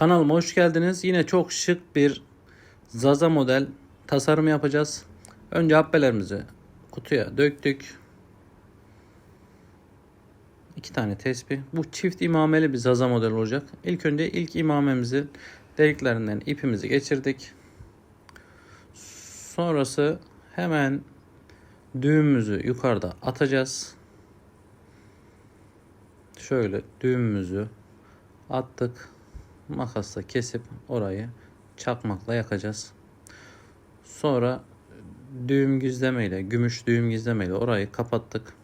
Kanalıma hoş geldiniz. Yine çok şık bir Zaza model tasarım yapacağız. Önce habbelerimizi kutuya döktük. İki tane tespih. Bu çift imameli bir Zaza model olacak. İlk önce ilk imamemizi deliklerinden ipimizi geçirdik. Sonrası hemen düğümümüzü yukarıda atacağız. Şöyle düğümümüzü attık. Makasla kesip orayı çakmakla yakacağız. Sonra düğüm gizlemeyle, gümüş düğüm gizlemeyle orayı kapattık.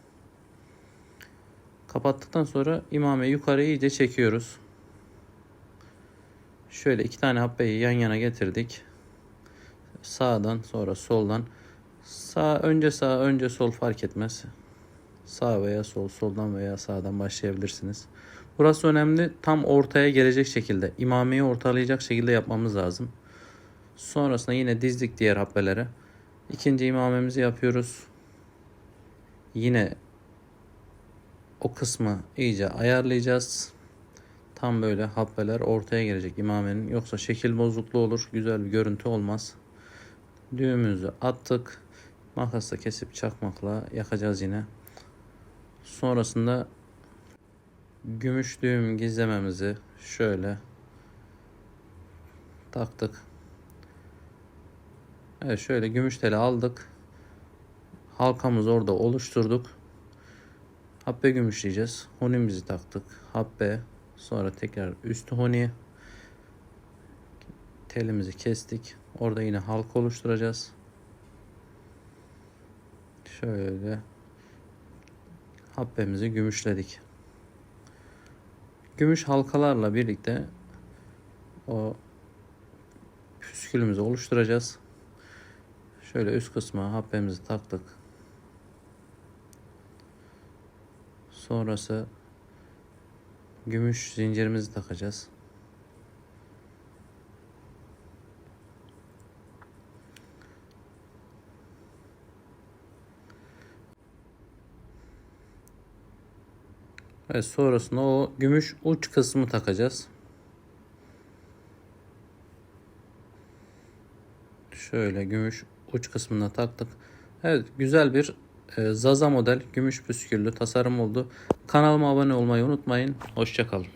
Kapattıktan sonra imame yukarı iyice çekiyoruz. Şöyle iki tane habbeyi yan yana getirdik. Sağdan sonra soldan. Sağ önce sağ önce sol fark etmez. Sağ veya sol, soldan veya sağdan başlayabilirsiniz. Burası önemli. Tam ortaya gelecek şekilde, imameyi ortalayacak şekilde yapmamız lazım. Sonrasında yine dizdik diğer habbelere. İkinci imamemizi yapıyoruz. Yine o kısmı iyice ayarlayacağız. Tam böyle habbeler ortaya gelecek imamenin. Yoksa şekil bozukluğu olur. Güzel bir görüntü olmaz. Düğümümüzü attık. Makasla kesip çakmakla yakacağız yine. Sonrasında gümüş düğüm gizlememizi şöyle taktık. Evet şöyle gümüş teli aldık. Halkamızı orada oluşturduk. Happe gümüşleyeceğiz. Honimizi taktık. Happe. Sonra tekrar üstü honi. Telimizi kestik. Orada yine halka oluşturacağız. Şöyle habbemizi gümüşledik. Gümüş halkalarla birlikte o püskülümüzü oluşturacağız. Şöyle üst kısma habbemizi taktık. Sonrası gümüş zincirimizi takacağız. Ve sonrasında o gümüş uç kısmı takacağız. Şöyle gümüş uç kısmına taktık. Evet güzel bir e, Zaza model gümüş püsküllü tasarım oldu. Kanalıma abone olmayı unutmayın. Hoşçakalın.